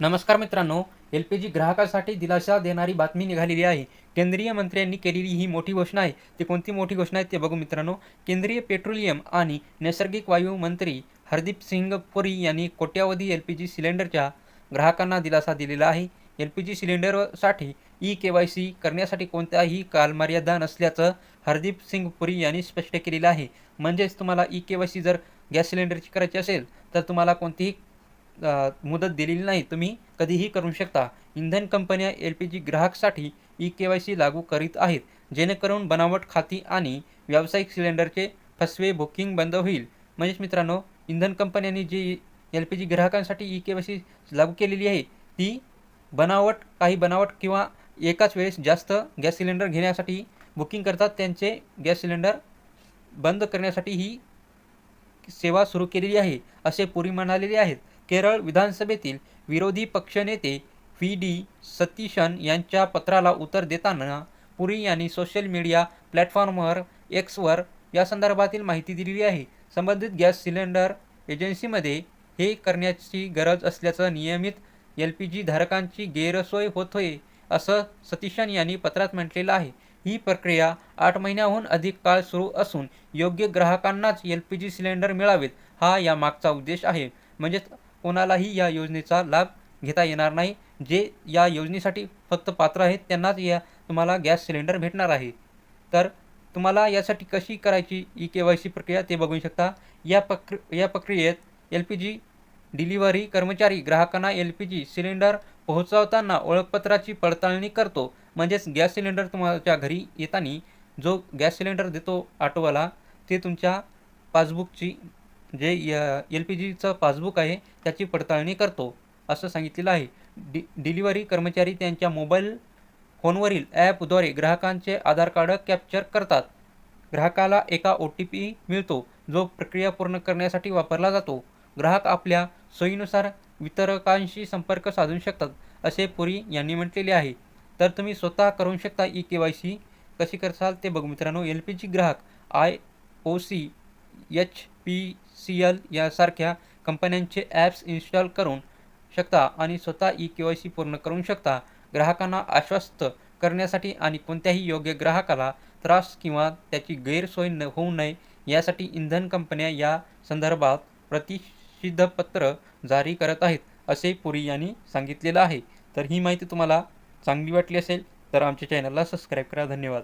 नमस्कार मित्रांनो L P जी ग्राहकासाठी दिलासा देणारी बातमी निघालेली आहे. केंद्रीय मंत्र्यांनी केलेली ही मोठी घोषणा आहे. ती कोणती मोठी घोषणा आहे ते बघू मित्रांनो. केंद्रीय पेट्रोलियम आणि नैसर्गिक वायू मंत्री हरदीप सिंग पुरी यांनी कोट्यावधी एल पी जी सिलेंडरच्या ग्राहकांना दिलासा दिलेला आहे. एल पी जी सिलेंडरसाठी ई के वाय सी करण्यासाठी कोणत्याही कालमर्यादा नसल्याचं हरदीप सिंग पुरी यांनी स्पष्ट केलेलं आहे. म्हणजेच तुम्हाला ई के वाय सी जर गॅस सिलेंडरची करायची असेल तर तुम्हाला कोणतीही मुदत दिलेली नाही. तुम्ही कधीही करू शकता. इंधन कंपन्या एल पी जी ग्राहकसाठी ई के वाय सी लागू करीत आहेत. जेणेकरून बनावट खाती आणि व्यावसायिक सिलेंडरचे फसवे बुकिंग बंद होईल. म्हणजेच मित्रांनो इंधन कंपन्यांनी जी एल पी जी ग्राहकांसाठी ई के वाय सी लागू केलेली आहे ती बनावट काही बनावट किंवा एकाच वेळेस जास्त गॅस सिलेंडर घेण्यासाठी बुकिंग करतात. त्यांचे गॅस सिलेंडर बंद करण्यासाठी ही सेवा सुरू केलेली आहे असे पुरी म्हणालेले आहेत. केरळ विधानसभेतील विरोधी पक्षनेते व्ही. डी. सतीशन यांच्या पत्राला उत्तर देताना पुरी यांनी सोशल मीडिया प्लॅटफॉर्मवर एक्सवर या संदर्भातील माहिती दिलेली आहे. संबंधित गॅस सिलेंडर एजन्सीमध्ये हे करण्याची गरज असल्याचं नियमित एल पी जी धारकांची गैरसोय होतोय असं सतीशन यांनी पत्रात म्हटलेलं आहे. ही प्रक्रिया आठ महिन्याहून अधिक काळ सुरू असून योग्य ग्राहकांनाच एल पी जी सिलेंडर मिळावेत हा या मागचा उद्देश आहे. म्हणजेच कोणालाही या योजनेचा लाभ घेता येणार नाही. जे या योजनेसाठी फक्त पात्र आहेत त्यांनाच या तुम्हाला गॅस सिलेंडर भेटणार आहे. तर तुम्हाला यासाठी कशी करायची ई के वाय सी प्रक्रिया ते बघू शकता. या प्रक्रि या प्रक्रियेत एल पी जी डिलिव्हरी कर्मचारी ग्राहकांना एल पी जी सिलेंडर पोहोचवताना ओळखपत्राची पडताळणी करतो. म्हणजेच गॅस सिलेंडर तुमच्या घरी येताना जो गॅस सिलेंडर देतो ऑटोवाला ते तुमच्या पासबुकची जे एल पी जीचं पासबुक आहे त्याची पडताळणी करतो असं सांगितलेलं आहे. डि डिलिव्हरी कर्मचारी त्यांच्या मोबाईल फोनवरील ॲपद्वारे ग्राहकांचे आधार कार्ड कॅप्चर करतात. ग्राहकाला एका ओ टी पी मिळतो जो प्रक्रिया पूर्ण करण्यासाठी वापरला जातो. ग्राहक आपल्या सोयीनुसार वितरकांशी संपर्क साधू शकतात असे पुरी यांनी म्हटलेले आहे. तर तुम्ही स्वतः करू शकता ई के वाय सी. कशी करसाल ते बघू मित्रांनो. एल पी जी ग्राहक I O C H P C L यासारख्या कंपन्यांचे ॲप्स इन्स्टॉल करून शकता आणि स्वतः ई के वाय सी पूर्ण करू शकता. ग्राहकांना आश्वस्त करण्यासाठी आणि कोणत्याही योग्य ग्राहकाला त्रास किंवा त्याची गैरसोय न होऊ नये यासाठी इंधन कंपन्या या संदर्भात प्रतिषिद्धपत्र जारी करत आहेत असे पुरी यांनी सांगितलेलं आहे. तर ही माहिती तुम्हाला चांगली वाटली असेल तर आमच्या चॅनलला सबस्क्राईब करा. धन्यवाद.